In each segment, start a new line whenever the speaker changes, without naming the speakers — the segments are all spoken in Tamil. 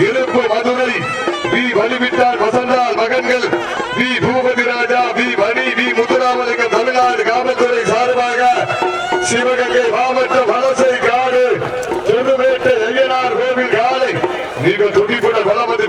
இருப்பு மதுரை வி வலிவிட்டான் வசந்தால் மகன்கள் V Boopathi Raja V Mani V Muthuramalingam Tamil Nadu காவல்துறை சார்பாக சிவகங்கை மாவட்டம் வலசை காடு திருவேட்டை ஐயனார் கோவில் காலை நீங்கள் துடிப்புடன் பலமதி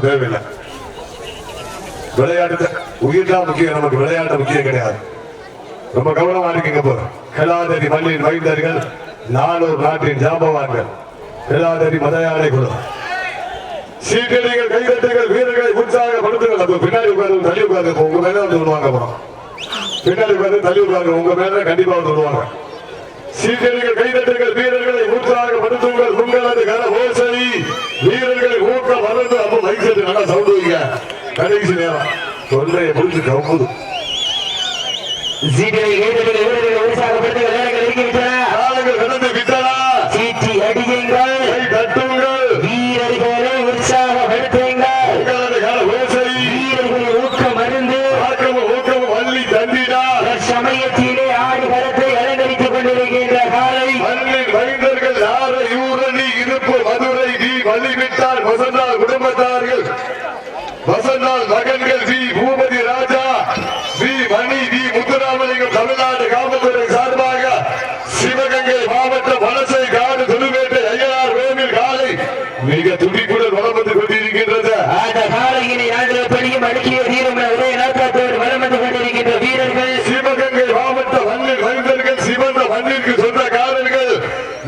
ஆக்ரோஷம் தேவையில்லை. விளையாட்டு உயிர் தான் முக்கியம். நமக்கு விளையாட்டு முக்கியம் கிடையாது. ரொம்ப கவனமா இருக்குங்க போ கலாதரி மண்ணின் வைத்தர்கள் நானூர் நாட்டின் ஜாம்பவான்கள். கலாதரி மதயானை குழு. சீட்டடிகள் கைதட்டுகள் வீரர்களை உற்சாகப்படுத்துங்கள். அது பின்னாடி உட்கார்ந்து தள்ளி உட்கார்ந்து உங்க மேல வந்து விடுவாங்க அப்புறம் பின்னாடி உட்கார்ந்து தள்ளி உட்கார்ந்து உங்க மேல கண்டிப்பா வந்து விடுவாங்க சீட்டடிகள் கைதட்டுகள் வீரர்களை உற்சாகப்படுத்துங்கள் உங்களது கர ஓசை வீரர்களை ஊக்கம் வளர்ந்து அப்ப மைக் செட்டு நல்லா சவுண்ட் வைங்க கடைசி நேரம் தொல்லையை முடிச்சு கவுது
சிபிஐ வீரர்களை வீரர்களை உற்சாகப்படுத்துங்கள் நேரங்கள் இருக்கின்றன
காலங்கள் கடந்து விட்டனா
சீட்டி அடியுங்கள்
கை தட்டுங்கள்
வீரர்களை உற்சாகப்படுத்துங்கள்
உங்களது கர ஓசை
வீரர்களை ஊக்கம் அருந்து
ஆக்கமும் ஊக்கமும் அள்ளி தந்திடா
சமயத்திலே ஆடுகளத்தை அலங்கரித்துக் கொண்டிருக்கின்ற காலை
மண்ணின் மைந்தர்கள் யார யூரணி இருப்பு மதுரை வி வழிவிட்டார் வசந்தால் குடும்பத்தார்கள் வசந்தால் மகன்கள் V Boopathi Raja V Mani V Muthuramalingam Tamil Nadu காவல்துறை சார்பாக மாவட்ட மாவட்டம் வலசை காடு துணுவேட்டை ஐயனார் கோவில் காலை மிக துடிப்புடன் வளம் வந்து கொண்டிருக்கின்றது
அந்த காலையினை நாங்கள் எப்படியும் அடக்கிய தீரும் என ஒரே நோக்கத்தோடு வலம் வந்து கொண்டிருக்கின்ற வீரர்கள்
சிவகங்கை மாவட்ட மண்ணில் மைந்தர்கள் சிவந்த மண்ணிற்கு சொந்தக்காரர்கள்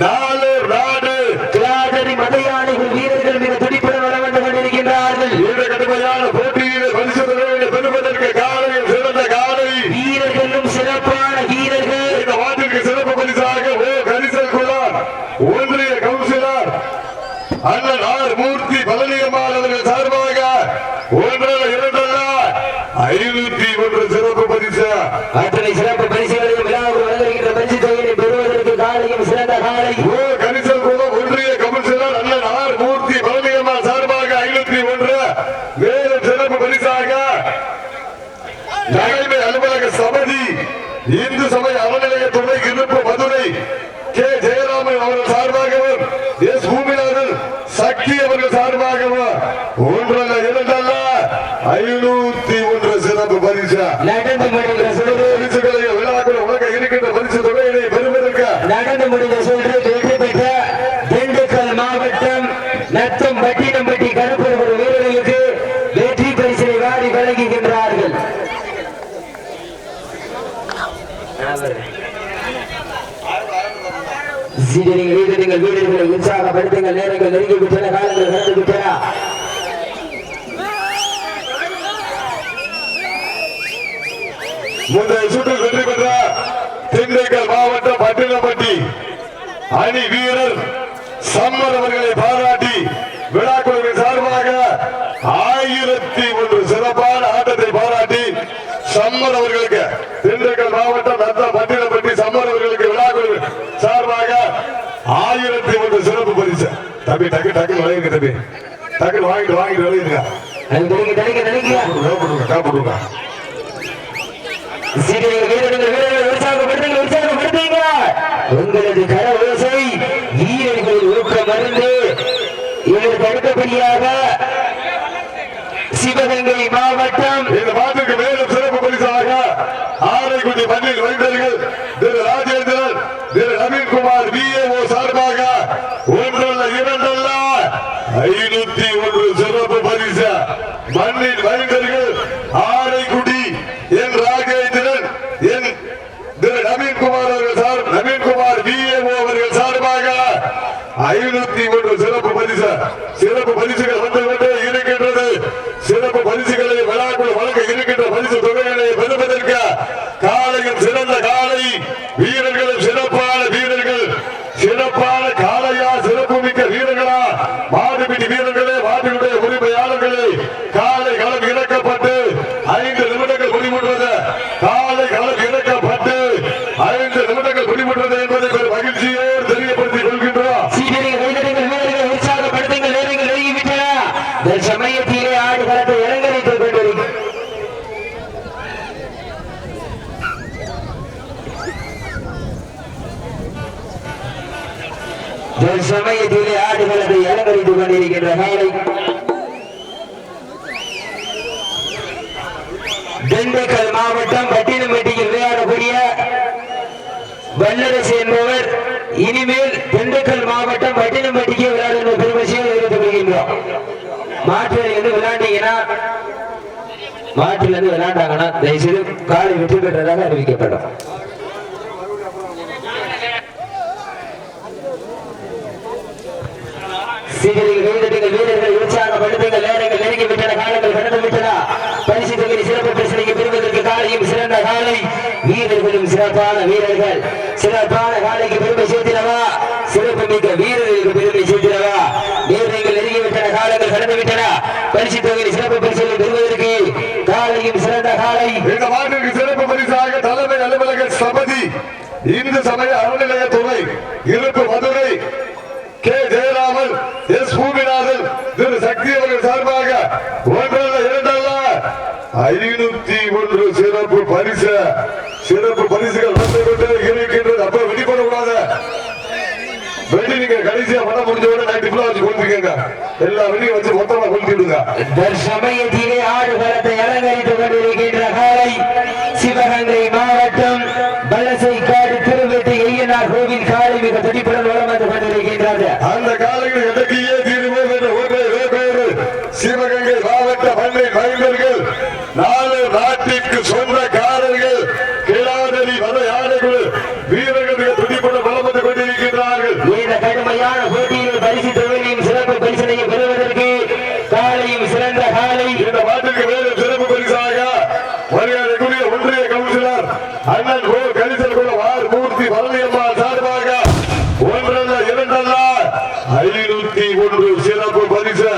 நாலு நாடு
கிளாதரி மதையானைகள் வீரர்கள் மிக துடிப்புடன் வலம் வந்து கொண்டிருக்கின்றார்கள்
இந்த கடுமையான போட்டியிலே பரிசு தொகையை பெறுவதற்கு காலையில் சிறந்த காலை
வீரர்களும் சிறப்பான வீரர்கள்
இந்த வாட்டிற்கு சிறப்பு பரிசாக ஓ கரிசல் குலார் ஒன்றிய கவுன்சிலர் அண்ணன் ஆர் மூர்த்தி பழனியம்மாள் அவர்கள் சார்பாக ஒன்றல்ல இரண்டல்ல ஐநூத்தி ஒன்று சிறப்பு பரிசு
அத்தனை சிறப்பு பரிசுகளையும் விழாவுக்கு வழங்குகின்ற பரிசு தொகையினை பெறுவதற்கு காலையும் சிறந்த காலை
ஓ கரிசல் குலம் ஒன்றிய கவுன்சிலர் அண்ணன் ஆர் மூர்த்தி பழனியம்மாள் சார்பாக ஐநூத்தி ஒன்று மேலும் சிறப்பு பரிசாக தலைமை அலுவலக சபதி இந்து சமய அறநிலைய துணை இருப்பு மதுரை கே. ஜெயராமன் அவர்கள் சார்பாகவும் எஸ். பூமிநாதன் சக்தி அவர்கள் சார்பாகவும் ஒன்றல்ல இரண்டல்ல ஐநூத்தி ஒன்று சிறப்பு பரிசு.
நடந்து முடிந்த சுற்று
பரிசுகளை விழாக்கள் உலக இருக்கின்ற பரிசு தொகையினை பெறுவதற்கு
நடந்து முடிந்த சுற்று வெற்றி பெற்ற திண்டுக்கல் மாவட்டம் நத்தம் பட்டினம்பட்டி கருப்பூர் வீரர்களுக்கு வெற்றி பரிசினை வாரி வழங்குகின்றார்கள் நீங்கள் வீரர்கள் வீரர்களை உற்சாகப்படுத்துங்கள் நேரங்கள் நெருங்கி விட்டன காலங்கள் கடந்து விட்டன
முந்தைய சுற்றில் வெற்றி பெற்ற திண்டுக்கல் மாவட்டம் பட்டினப்பட்டி அணி வீரர் சம்மர் அவர்களை பாராட்டி விழாக்குழுவின் சார்பாக ஆயிரத்தி ஒன்று சிறப்பான ஆட்டத்தை பாராட்டி சம்மர் அவர்களுக்கு திண்டுக்கல் மாவட்டம் நத்த பட்டினப்பட்டி சம்மர் அவர்களுக்கு விழாக்குழு சார்பாக ஆயிரத்தி ஒன்று சிறப்பு பரிசு தம்பி டக்கு டக்கு விளையுங்க தம்பி. டக்கு வாங்கிட்டு வாங்கிட்டு
உற்சாகப்படுத்துங்க உங்களது கர ஓசை வீரர்கள் ஊக்கம் மருந்து. இதற்கு அடுத்தபடியாக சிவகங்கை மாவட்டம்
இந்த பாட்டுக்கு மேலும் சிறப்பு பரிசாக ஆரைக்குடி மண்ணில் வைத்தர்கள் திரு ராஜேந்திரன் திரு நவீன்குமார் விஏஓ சார்பாக ஒன்றல்ல இரண்டல்ல ஐநூத்தி ஒன்று சிறப்பு பரிசு மண்ணின் வைத்தர்கள் ஆரைக்குடி என் ராஜேந்திரன் என் திரு நவீன்குமார் அவர்கள் சார் நவீன்குமார் விஏஓ அவர்கள் சார்பாக ஐநூத்தி ஒன்று சிறப்பு பரிசு சிறப்பு பரிசுகள் வந்து கொண்டே இருக்கின்றது சிறப்பு பரிசுகளை விழாக்குள் வழங்க காலங்களில் காலை களம் இறக்கப்பட்டு ஐந்து நிமிடங்கள் முடிவுற்றது காலை களம் இறக்கப்பட்டு ஐந்து நிமிடங்கள் முடிவுற்றது என்பதை ஒரு மகிழ்ச்சியோடு தெரியப்படுத்திக் கொள்கின்றோம்
சீடரை கைதட்டுங்கள் வீரர்களை உற்சாகப்படுத்துங்கள் நேரங்கள் நெருங்கிவிட்டன இந்த சமயத்திலே ஆடுகளத்தை அலங்கரித்துக் கொண்டிருக்கிறது சமயத்திலே ஆடுகளது அலங்கரித்துக் கொண்டிருக்கின்ற காலை திண்டுக்கல் மாவட்டம் பட்டினம்பட்டியில் விளையாடக்கூடிய வல்லரசு என்பவர் இனிமேல் திண்டுக்கல் மாவட்டம் பட்டினம்பட்டிக்கு விளையாடுகின்ற பெருமசியில் எடுத்துக் கொள்கின்றோம் மாற்றில் இருந்து விளையாண்டீங்கன்னா மாற்றில் இருந்து விளையாண்டாங்கன்னா தயவுசெய்து காலை வெற்றி பெற்றதாக அறிவிக்கப்படும். சீக்கிரம் கைதட்டுங்கள் வீரர்கள் உற்சாகப்படுத்துங்கள் நேரங்கள் நெருங்கி விட்டன காலங்கள் கடந்து விட்டன. பரிசு தொகுதி சிறப்பு பிரச்சனைக்கு பெறுவதற்கு காலையும் சிறந்த காலை. வீரர்களும் சிறப்பான வீரர்கள். சிறப்பான காலைக்கு பெருமை சேர்த்தினவா சிறப்பு மிக்க வீரர்களுக்கு பெருமை சேர்த்தினவா நேரங்கள் நெருங்கி விட்டன காலங்கள் கடந்து விட்டன. பரிசு தொகுதி சிறப்பு பரிசுகளை பெறுவதற்கு காலையும் சிறந்த காலை.
இந்த மாட்டிற்கு சிறப்பு பரிசாக தலைமை அலுவலக சபதி இந்து சமய அறநிலையத்துறை இருப்பு மதுரை எஸ் பூமிநாதன் திரு சக்தி அவர்கள் சார்பாக ஒன்றல்ல இரண்டல்ல. ஐநூத்தி ஒன்று சிறப்பு பரிசு. சிறப்பு பரிசுகள் வந்து கொண்டே இருக்கின்றது. அப்ப வெளிப்படக்கூடாது வெள்ளி நீங்க கடைசியா பணம் முடிஞ்ச உடனே நைட்டு ஃபுல்லா வச்சு கொடுத்துருக்கீங்க எல்லா வெள்ளியும் வச்சு மொத்தமா கொடுத்துடுங்க
தற்சமயத்திலே ஆடுகளத்தை அலங்கரித்துக் கொண்டிருக்கின்ற காலை சிவகங்கை மாவட்டம் பலசைக்காடு திருவெட்டி ஐயனார் கோவில் காலை மிக துடிப்புடன் வளம் வந்து கொண்டிருக்கின்றது
அந்த காலங்களில் எதற்கையே தீர்வோம் என்ற ஒன்றை வேறு சிவகங்கை மாவட்ட பண்ணை மைந்தர்கள் நாலு நாட்டிற்கு சொந்தக்காரர்கள் கிளாதலி வர யானைகள் வீரர்கள் மிக துடிப்புடன் வளம் வந்து கொண்டிருக்கின்றார்கள்
இந்த கடுமையான போட்டியில் பரிசு தொகையையும் சிறப்பு பரிசனையும் பெறுவதற்கு காலையும் சிறந்த காலை
இந்த மாட்டுக்கு மேலும் சிறப்பு பரிசாக மரியாதைக்குரிய ஒன்றிய கவுன்சிலர் அண்ணன் ஓ கரிசல் குல ஆர் மூர்த்தி பழனியம்மாள் சார்பாக ஒன்றல்ல இரண்டல்ல ஐநூத்தி ஒன்று சிறப்பு பரிசு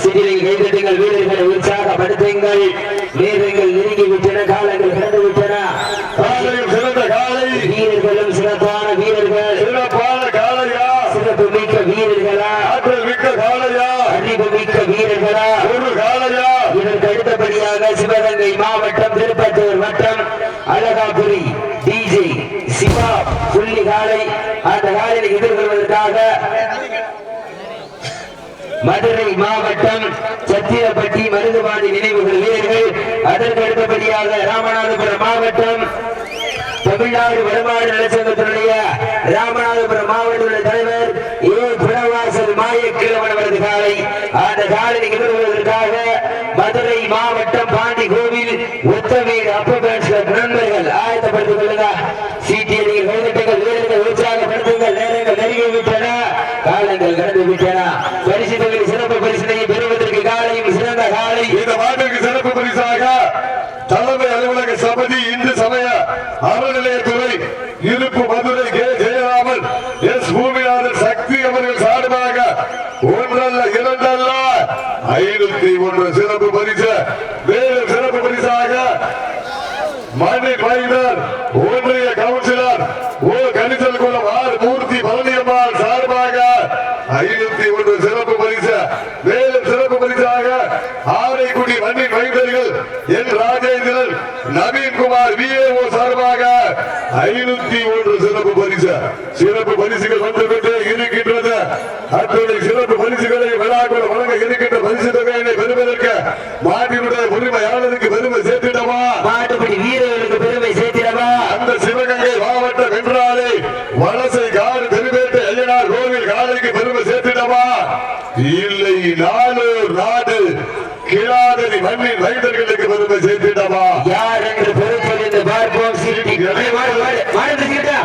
சிறிலை கைதட்டுங்கள் வீரர்களை உற்சாகப்படுத்துங்கள் வீரர்கள் நெருங்கி விட்டன காலங்கள் கடந்து விட்டன
காலையும் சிறந்த காலை
வீரர்களும் சிறப்பான வீரர்கள்
சிறப்பான காலையா
சிறப்பு மிக்க வீரர்களா
ஆற்றல் மிக்க காலையா
அறிவு மிக்க வீரர்களா
ஒரு காலையா
இதற்கு அடுத்தபடியாக சிவகங்கை மாவட்டம் திருப்பத்தூர் வட்டம் அழகாபுரி டிஜே சிவா புள்ளி காலை அந்த காலையை எதிர்கொள்வதற்காக மதுரை மாவட்டம் சத்திரப்பட்டி மருதுபாடி நினைவுகள் வீரர்கள் அதற்கு அடுத்தபடியாக ராமநாதபுரம் மாவட்டம் தமிழ்நாடு வருமான நலச்சங்கத்தினுடைய ராமநாதபுரம் மாவட்ட தலைவர் ஏ. புறவாசல் மாயக்கிழவன் அவரது காலை. அந்த காலை நிகழ்வுவதற்காக மதுரை மாவட்டம் பாண்டி கோவில் ஒத்தவீடு அப்ப நண்பர்கள் ஆயத்தப்படுத்திக் கொள்ளுங்க சிடி கைதட்டுங்கள் வீரர்கள் உற்சாகப்படுத்துங்கள் நேரங்கள் நெருங்கி விட்டன காலங்கள் கடந்து விட்டன பரிசு தொகை சிறப்பு பரிசினையை பெறுவதற்கு காலையும் சிறந்த காலை
இந்த மாட்டுக்கு சிறப்பு பரிசாக தலைமை அலுவலக சபதி இந்து சமய அறநிலையத்துறை இருப்பு மதுரை கே ஜெயராமன் எஸ் பூமிநாதன் சக்தி அவர்கள் சார்பாக ஒன்றல்ல இரண்டல்ல ஐநூத்தி ஒன்று சிறப்பு பரிசு மேலும் சிறப்பு பரிசாக மணி மைனர் ஒன்றிய கவுன்சிலர் ஓ கணிசல் குளம் ஆர் மூர்த்தி பழனியம்மாள் சார்பாக ஐநூத்தி ஒன்று சிறப்பு பரிசு மேலும் சிறப்பு பரிசாக ஆரைக்குடி மண்ணின் மைந்தர்கள் என் ராஜேந்திரன் நவீன்குமார் விஏஓ சார்பாக ஐநூத்தி ஒன்று சிறப்பு பரிசு. சிறப்பு பரிசுகள் வந்து கொண்டே இருக்கின்றது. அத்துறை சிறப்பு பரிசுகளை விழாக்கள் வழங்க இருக்கின்ற பரிசு தொகையினை பெறுவதற்கு மாட்டினுடைய உரிமையாளருக்கு பெருமை சேர்த்திடமா
மாட்டுப்படி வீரர்களுக்கு பெருமை சேர்த்திடவா?
அந்த சிவகங்கை மாவட்டம் என்றாலே வலசை காடு தெருவேட்டை ஐயனார் கோவில் காலைக்கு பெருமை சேர்த்திடவா? இல்லை நானூர் நாடு கிளாதரி மண்ணின் மைந்தர்களுக்கு பெருமை சேர்த்திடவா?
யார் என்று பொறுப்பறிந்து பார்ப்போம். சீட்டி ஏய், மாடு, மாடு, மாடு பிடிச்சுக்கிட்டா?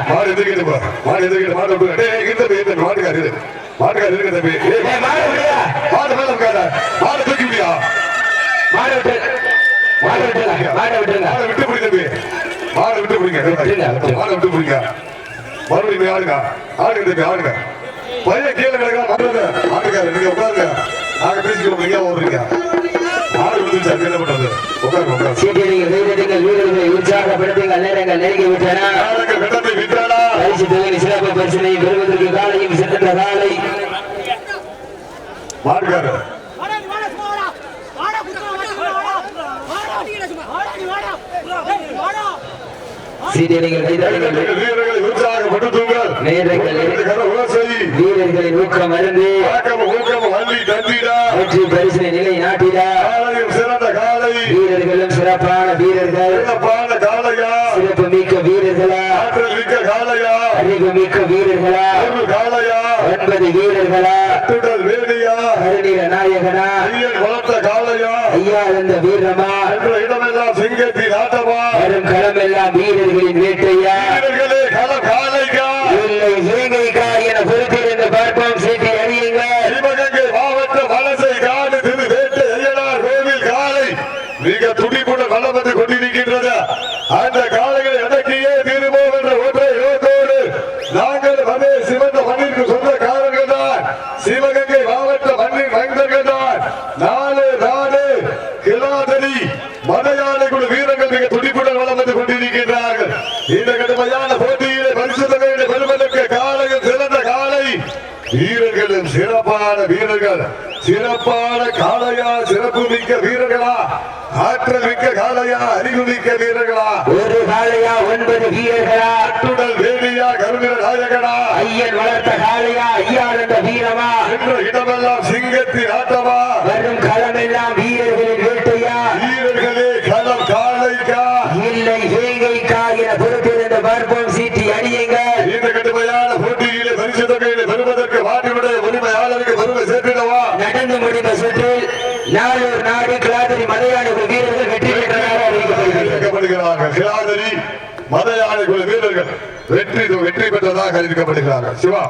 மாடு எதிர்க்கிட்டு மாடு மாடு விட்டு தம்பி, இந்த மாட்டுக்காரு. மாட்டுக்காரு இருக்கு தம்பி. ஏய்,
ஏய், மாடு விடுயா.
மாடு மேல உட்கார. மாடு தூக்கி முடியா
மாடு விட்டு மாடு விட்டுருங்க.
மாடை விட்டு பிடி தம்பி. மாடை விட்டு பிடிங்க. மாடை விட்டு பிடிங்க. மறுபடியும் போய் ஆடுங்க ஆடுங்க தம்பி ஆடுங்க பையன் கீழே கிடக்கலாம் பண்றது ஆட்டுக்காரு நீங்க உட்காருங்க. நாங்க பேசிக்கிறோம் நீங்க ஓடுறீங்க. ஆடு விழுந்துச்சு அதுக்கு என்ன பண்றது? உட்காருங்க உட்காருங்க.
சீட்டியடிகள் வீரர்கள் வீரர்களை உற்சாகப்படுத்துங்கள் நேரங்கள் நெருங்கி விட்டன பரிசு தொகையின் சிறப்பு பரிசனை பெறுவதற்கு காலையும் சிறந்த காலை.
உலசை
வீரர்களின் ஊக்கம் அருந்து. வெற்றி பரிசினை நிலை நாட்டிட. வீரர்களும் சிறப்பான வீரர்கள். சிறப்பு மிக்க வீரர்களா.
மிக்க
வீரர்களா?
காளையா?
ஒன்பது வீரர்களா?
கட்டுடல் வேலியா?
கருணில நாயகனா?
ஐயன் வளர்த்த காளையா?
ஐயா இருந்த வீரமா?
என்ற இடமெல்லாம் சிங்கத்தின் ஆட்டமா?
வரும் களமெல்லாம் வீரர்களின் வேட்டையா?
வீரர்களே கள காளைக்கா
இல்லை இலங்கைக்கா என பொறுத்திருந்து பார்ப்போம் சீட்டி அறியுங்கள்
சிவகங்கை மாவட்ட வலசை காடு திரு வேட்டை ஐயனார் கோவில் காலை மிக துடிப்புடன் வளம் வந்து கொண்டிருக்கின்றது அந்த காளைகளை அடக்கியே தீருமோம் என்ற ஒற்றை நோக்கோடு நாங்கள் அதே சிவந்த மண்ணிற்கு சொந்தக்காரர்கள் தான் சிவகங்கை மாவட்ட மண்ணின் மைந்தர்கள் தான் நாலு நாடு கிளாதரி மலையாள குழு வீரர்கள் மிக துடிப்புடன் வளம் வந்து கொண்டிருக்கின்றார்கள் இந்த கடுமையான போட்டியிலே பரிசு தொகையிலே பெறுவதற்கு காலையில் சிறந்த காலை வீரர்களும் சிறப்பான வீரர்கள் சிறப்பான காளையா சிறப்பு மிக்க வீரர்களா ஆற்றல் மிக்க காளையா அறிவு மிக்க வீரர்களா?
ஒரு காளையா ஒன்பது வீரர்களா?
அட்டுடல் வேலியா கருவிர நாயகனா?
ஐயன் வளர்த்த காளையா ஐயா இருந்த வீரமா?
என்ற இடமெல்லாம் சிங்கத்தின் ஆட்டமா?
வரும் களமெல்லாம் வீரர்களின்
சிலாதரி மத யானை குழு வீரர்கள் வெற்றி வெற்றி பெற்றதாக அறிவிக்கப்படுகிறார்கள் சிவா